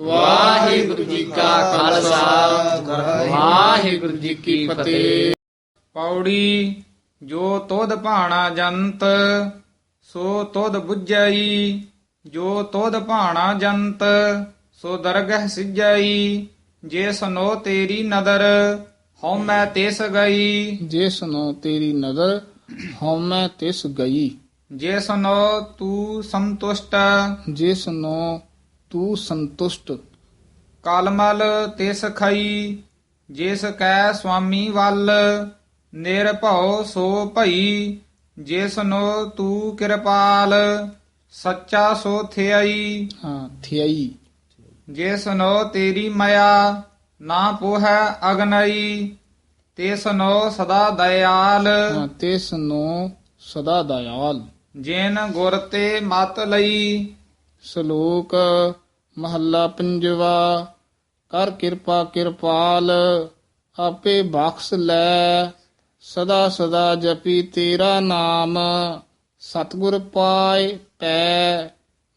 ਵਾਹਿਗੁਰੂ ਜੀ ਕਾ ਖਾਲਸਾ। ਵਾਹਿਗੁਰੂ ਜੀ ਕੀ ਫਤਿਹ। ਪੌੜੀ ਜੋ ਤੋਧ ਭਾਣਾ ਜੰਤ ਸੋ ਤੋਧ 부ਝਈ ਜੋ ਤੋਧ ਭਾਣਾ ਜੰਤ ਸੋ ਦਰਗਹ ਸਿਜਈ। ਜੇ ਸਨੋ ਤੇਰੀ ਨਦਰ ਹਉ ਮੈਂ ਤਿਸ ਗਈ। ਜਿਸ ਨੂੰ ਤੇਰੀ ਨਜ਼ਰ ਹਉਮੈ ਤਿਸ ਗਈ। ਜੇ ਸਨੋ ਤੂੰ ਸੰਤੁਸ਼ਟ। ਜਿਸ ਨੂੰ ਤੂੰ ਸੰਤੁਸ਼ਟ। ਕਲਮਲ ਤਿਸ ਖਈ ਜਿਸ ਕੈ ਸੁਆਮੀ ਵੱਲ ਨਿਰਭਉ ਸੋ ਭਈ ਜਿਸ ਨੋ ਤੂੰ ਕਿਰਪਾਲ ਸੱਚਾ ਸੋ ਥਿਆਈ। ਹਾਂ ਥਿਆਈ। ਜਿਸ ਨੋ ਤੇਰੀ ਮਾਇਆ ਨਾ ਪੋਹੈ ਅਗਨਈ ਤਿਸ ਨੋ ਸਦਾ ਦਇਆਲ। ਤਿਸ ਨੂੰ ਸਦਾ ਦਇਆਲ। ਜਿਨ ਗੁਰ ਤੇ ਮਤ ਲਈ ਸ਼ਲੋਕ ਮਹੱਲਾ ਪੰਜਵਾ, ਕਰ ਕਿਰਪਾ ਕਿਰਪਾਲ, ਆਪੇ ਬਖਸ਼ ਲੈ, ਸਦਾ ਸਦਾ ਜਪੀ ਤੇਰਾ ਨਾਮ। ਸਤਿਗੁਰ ਪਾਏ ਪੈ,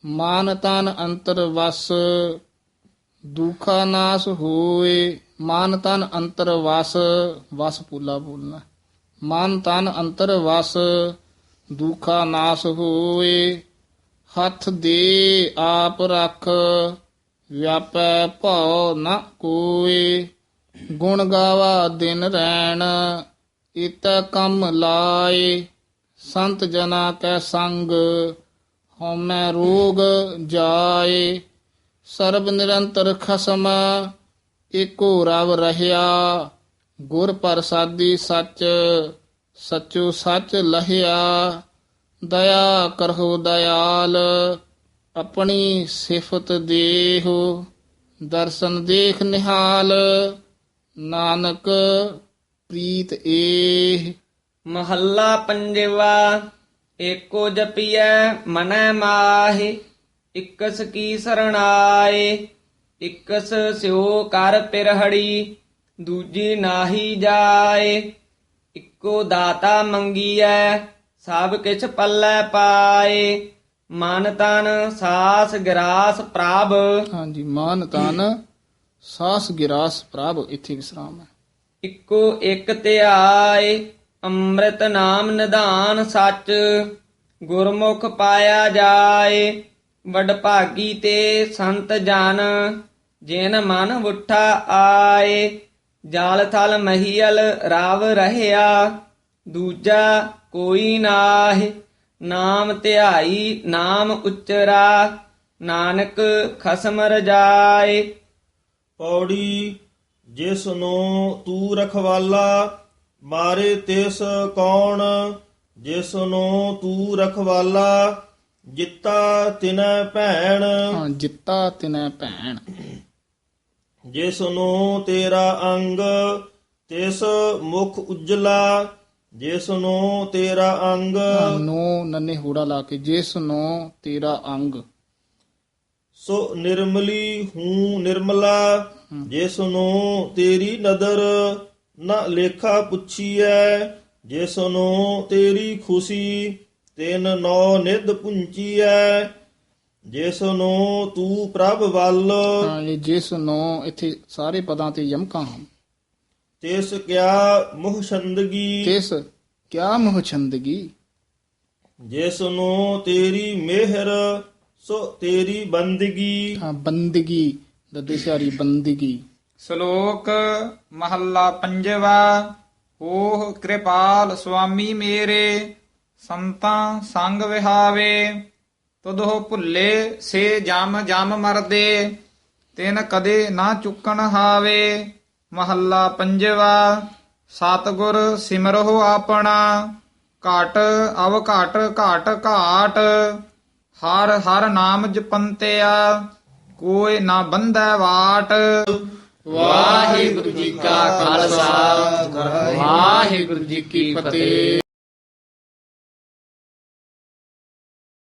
ਮਾਨ ਤਨ ਅੰਤਰ ਵਸ। ਦੁਖਾ ਨਾਸ ਹੋਏ, ਮਾਨ ਤਨ ਅੰਤਰ ਵਸ। ਵਸ ਪੂਲਾ ਬੋਲਣਾ। ਮਨ ਤਨ ਅੰਤਰ ਵਸ, ਦੁਖਾ ਨਾਸ ਹੋਏ ਹੱਥ ਦੇ ਆਪ ਰੱਖ, ਵਿਆਪੈ ਭਉ ਨ ਕੋਏ। ਗੁਣ ਗਾਵਾ ਦਿਨ ਰਹਿਣ ਇਤ ਕੰਮ ਲਾਏ। ਸੰਤ ਜਨਾ ਕੈ ਸੰਗ, ਹਉਮੈ ਰੋਗ ਜਾਏ। ਸਰਬ ਨਿਰੰਤਰ ਖਸਮ, ਏਕੋ ਰਵ ਰਹਿਆ। ਗੁਰ ਪ੍ਰਸਾਦੀ ਸੱਚ, ਸਚੋ ਸੱਚ ਲਹਿਆ। ਦਇਆ ਕਰਹੁ ਦਇਆਲ, ਆਪਣੀ ਸਿਫਤ ਦੇਹੁ, ਦਰਸ਼ਨ ਦੇਖ ਨਿਹਾਲ, ਨਾਨਕ ਪ੍ਰੀਤ ਏਹ। ਮਹੱਲਾ ਪੰਜਵਾ, ਏਕੋ ਜਪੀਐ, ਮਨੈ ਮਾਹਿ, ਇਕਸ ਕੀ ਸਰਣਾਏ, ਇਕਸ ਸਿਓ ਕਰ ਪਿਰਹੜੀ, ਦੂਜੀ ਨਾਹੀ ਜਾਏ, ਇੱਕੋ ਦਾਤਾ ਮੰਗੀਐ ਸਭ ਕਿਛ ਪੱਲੇ ਪਾਏ ਮਨ ਤਨ ਸਾਸ ਗਰਾਸ ਪ੍ਰਭ। ਹਾਂਜੀ ਮਾਨ ਤਨ ਸਾਸ ਗਿਰਾਸ ਪ੍ਰਭ ਇੱਥੇ ਵਿਸਰਾਮ ਹੈ। ਇੱਕੋ ਇੱਕ ਧਿਆਏ ਅੰਮ੍ਰਿਤ ਨਾਮ ਨਿਧਾਨ ਸੱਚ। ਗੁਰਮੁਖ ਪਾਇਆ ਜਾਏ ਵਡਭਾਗੀ ਤੇ ਸੰਤ ਜਨ। ਜਿਨ ਮਨ ਉਠਾ ਆਏ ਜਾਲ ਥਲ ਮਹੀਲ ਰਾਵ ਰਹਿਆ। ਦੂਜਾ ਕੋਈ ਨਾਹਿ ਨਾਮ ਧਿਆਈ ਨਾਮ ਉਚਰਾ ਨਾਨਕ ਖਸਮ ਰਜਾਏ। ਪੌੜੀ ਜਿਸ ਨੂੰ ਤੂੰ ਰਖਵਾਲਾ ਮਾਰੇ ਤਿਸ ਕੌਣ ਜਿਸ ਨੂੰ ਤੂੰ ਰਖਵਾਲਾ ਜਿੱਤਾ ਤਿਨੈ ਭੈਣ। ਹਾਂ ਜਿੱਤਾ ਤਿਨੈ ਭੈਣ। ਜਿਸ ਨੂੰ ਤੇਰਾ ਅੰਗ ਤਿਸ ਮੁਖ ਉਜਲਾ ਜਿਸ ਨੂੰ ਤੇਰਾ ਅੰਗ। ਨੋ ਨੰਨੇ ਹੂੜਾ ਲਾ ਕੇ ਜਿਸ ਨੂੰ ਤੇਰਾ ਅੰਗ। ਸੋ ਨਿਰਮਲੀ ਹੂੰ ਨਿਰਮਲਾ ਜਿਸ ਨੂੰ ਤੇਰੀ ਨਦਰ ਨਾ ਲੇਖਾ ਪੁੱਛੀਐ। ਜਿਸ ਨੂੰ ਤੇਰੀ ਖੁਸ਼ੀ ਤਿਨ ਨੌ ਨਿਧ ਪੁੰਚੀਐ। ਜਿਸ ਨੂੰ ਤੂੰ ਪ੍ਰਭ ਵੱਲ। ਹਾਂ ਇਹ ਜਿਸ ਨੂੰ ਇੱਥੇ ਸਾਰੇ ਪਦਾਂ ਤੇ ਯਮਕਾਂ ਹਨ। ਤਿਸ ਕਿਆ ਮੁਹ ਛੰਦਗੀ? ਤਿਸ ਕਿਆ ਮੋਹ ਛੰਦਗੀ? ਜਿਸ ਨੂੰ ਤੇਰੀ ਮਿਹਰ ਸੋ ਤੇਰੀ ਬੰਦਗੀ। ਹਾਂ ਬੰਦਗੀ ਦੱਦੇ ਸਿਆਰੀ ਬੰਦਗੀ। ਸ਼ਲੋਕ ਮਹੱਲਾ ਪੰਜਵਾ ਓਹ ਕਿਰਪਾਲ ਸੁਆਮੀ ਮੇਰੇ ਸੰਤਾਂ ਸੰਗ ਵਿਹਾਵੇ ਤਦੋ ਭੁੱਲੇ ਸੇ ਜਮ ਜਮ ਮਰਦੇ ਤਿਨ ਕਦੇ ਨਾ ਚੁੱਕਣ ਹਾਵੇ। ਮਹੱਲਾ ਪੰਜਵਾ, ਸਤਿਗੁਰ ਸਿਮਰਹੁ ਆਪਣਾ, ਘਟ ਅਵ ਘਟ ਘਟ ਘਾਟ, ਹਰ ਹਰ ਨਾਮ ਜਪੰਤਿਆ, ਕੋਈ ਨਾ ਬੰਧੈ ਵਾਟ। ਵਾਹਿਗੁਰੂ ਜੀ ਕਾ ਖਾਲਸਾ, ਵਾਹਿਗੁਰੂ ਜੀ ਕੀ ਫਤਿਹ।